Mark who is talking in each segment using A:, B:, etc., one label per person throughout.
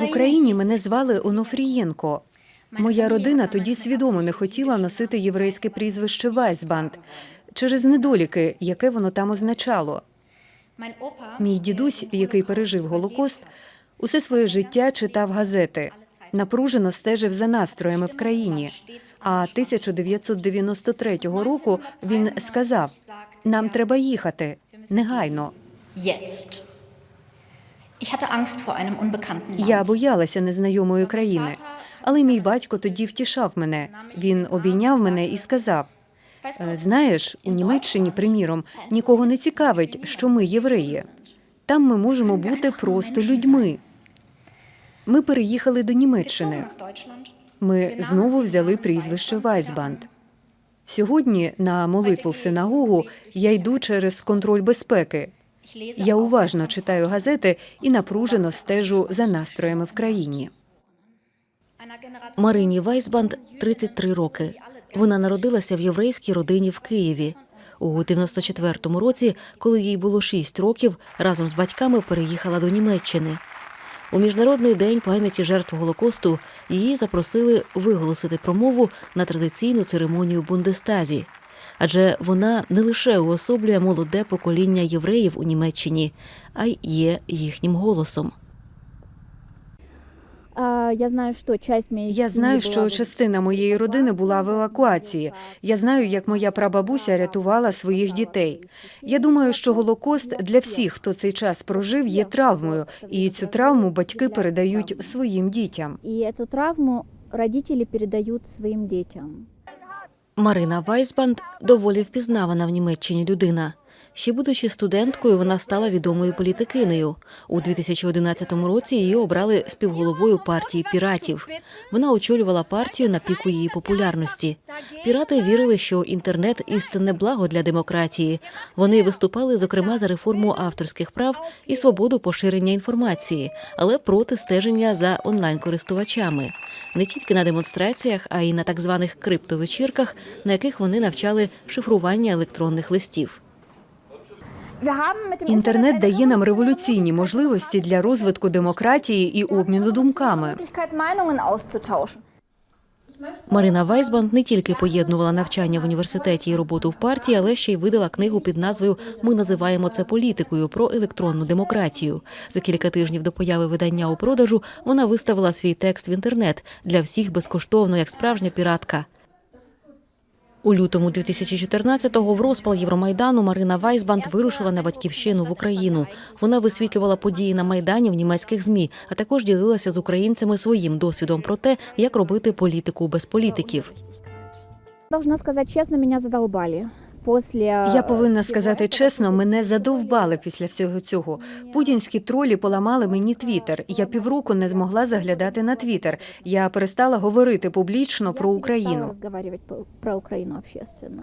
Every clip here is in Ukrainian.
A: В Україні мене звали Онуфрієнко. Моя родина тоді свідомо не хотіла носити єврейське прізвище Вайсбанд через недоліки, яке воно там означало. Мій дідусь, який пережив Голокост, усе своє життя читав газети, напружено стежив за настроями в країні. А 1993 року він сказав: нам треба їхати негайно.
B: Jetzt.
A: Я боялася незнайомої країни, але мій батько тоді втішав мене. Він обійняв мене і сказав: «Е, знаєш, у Німеччині, приміром, нікого не цікавить, що ми євреї. Там ми можемо бути просто людьми. Ми переїхали до Німеччини. Ми знову взяли прізвище Вайсбанд. Сьогодні на молитву в синагогу я йду через контроль безпеки. Я уважно читаю газети і напружено стежу за настроями в країні.
C: Марині Вайсбанд 33 роки. Вона народилася в єврейській родині в Києві. У 94-му році, коли їй було 6 років, разом з батьками переїхала до Німеччини. У міжнародний день пам'яті жертв Голокосту її запросили виголосити промову на традиційну церемонію Бундестазі. Адже вона не лише уособлює молоде покоління євреїв у Німеччині, а й є їхнім голосом.
D: Я знаю, що часть моєї
A: Я знаю, що частина моєї родини була в евакуації. Я знаю, як моя прабабуся рятувала своїх дітей. Я думаю, що Голокост для всіх, хто цей час прожив, є травмою, і цю травму батьки передають своїм дітям.
D: І цю травму родителі передають своїм дітям.
C: Марина Вайсбанд доволі впізнавана в Німеччині людина. Ще будучи студенткою, вона стала відомою політикинею. У 2011 році її обрали співголовою партії піратів. Вона очолювала партію на піку її популярності. Пірати вірили, що інтернет істинне благо для демократії. Вони виступали, зокрема, за реформу авторських прав і свободу поширення інформації, але проти стеження за онлайн-користувачами. Не тільки на демонстраціях, а й на так званих криптовечірках, на яких вони навчали шифрування електронних листів.
A: Інтернет дає нам революційні можливості для розвитку демократії і обміну думками.
C: Марина Вайсбанд не тільки поєднувала навчання в університеті і роботу в партії, але ще й видала книгу під назвою Ми називаємо це політикою про електронну демократію. За кілька тижнів до появи видання у продажу вона виставила свій текст в інтернет для всіх безкоштовно, як справжня піратка. У лютому 2014-го в розпал Євромайдану Марина Вайсбанд вирушила на батьківщину в Україну. Вона висвітлювала події на майдані в німецьких змі, а також ділилася з українцями своїм досвідом про те, як робити політику без політиків.
D: Должна сказати чесно, мене задолбали.
A: Я повинна сказати чесно, мене задовбали після всього цього. Путінські тролі поламали мені твіттер. Я півроку не змогла заглядати на твіттер. Я перестала говорити публічно про Україну.
D: про Україну общественно.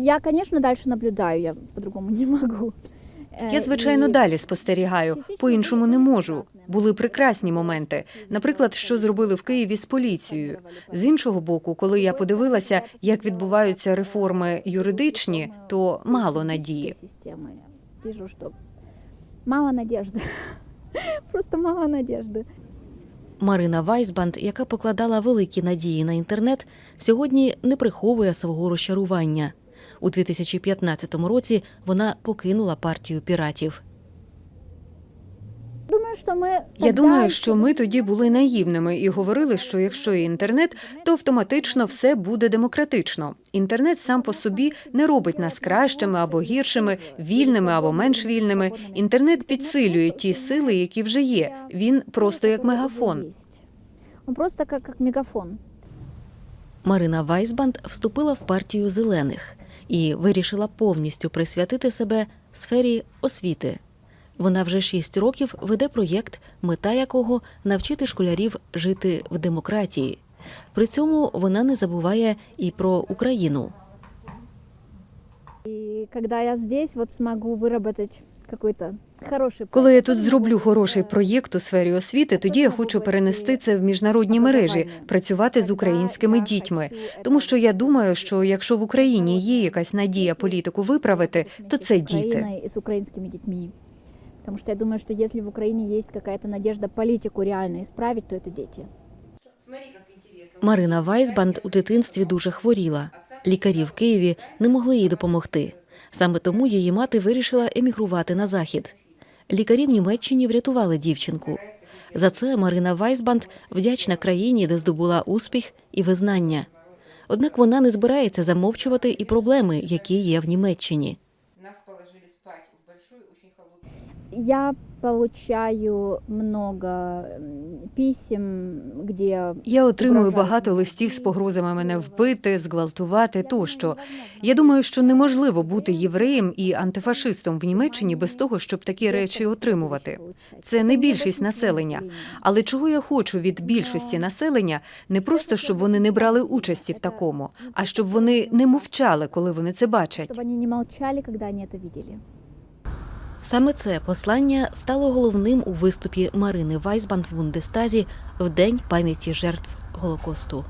D: Я, звісно, далі наблюдаю, я по-другому не могу. Э,
A: Я, звичайно,
D: і-
A: далі спостерігаю, по-іншому не можу. Були прекрасні моменти. Наприклад, що зробили в Києві з поліцією. З іншого боку, коли я подивилася, як відбуваються реформи юридичні, то мало надії.
D: Системы. Вижу, что мало надежды. Просто мало надежды.
C: Марина Вайсбанд, яка покладала великі надії на інтернет, сьогодні не приховує свого розчарування. У 2015 році вона покинула партію піратів.
D: Думаю, що ми
A: Я думаю, що ми тоді були наївними і говорили, що якщо є інтернет, то автоматично все буде демократично. Інтернет сам по собі не робить нас кращими або гіршими, вільними або менш вільними. Інтернет підсилює ті сили, які вже є. Він просто як мегафон.
D: Он просто как, как мегафон.
C: Марина Вайсбанд вступила в партію зелених і вирішила повністю присвятити себе сфері освіти. Вона вже шість років веде проєкт, мета якого навчити школярів жити в демократії. При цьому вона не забуває і про Україну.
D: І коли я здесь, вот смогу выработать какой-то хороший
A: Коли я тут зроблю хороший проєкт у сфері освіти, тоді я хочу перенести це в міжнародні мережі, працювати з українськими дітьми. Тому що я думаю, що якщо в Україні є якась надія політику виправити, то це діти.
D: Украиной и с украинскими детьми. Потому я думаю, что если в Украине есть какая-то надежда политику реально исправить, то это дети.
C: Марина Вайсбанд у дитинстві дуже хворіла. Лікарі в Києві не могли їй допомогти. Саме тому її мати вирішила емігрувати на захід. Лікарі в Німеччині врятували дівчинку. За це Марина Вайсбанд вдячна країні, де здобула успіх і визнання. Однак вона не збирається замовчувати і проблеми, які є в Німеччині.
D: Я получаю много писем, где
A: Я отримую багато листів з погрозами мене вбити, зґвалтувати тощо. Я думаю, що неможливо бути євреєм і антифашистом в Німеччині без того, щоб такі речі отримувати. Це не більшість населення. Але чого я хочу від більшості населення, не просто щоб вони не брали участі в такому, а щоб вони не мовчали, коли вони це бачать.
D: чтобы они не молчали, когда они это видели.
C: Саме це послання стало головним у виступі Марини Вайсбанд в Бундестазі в День пам'яті жертв Голокосту.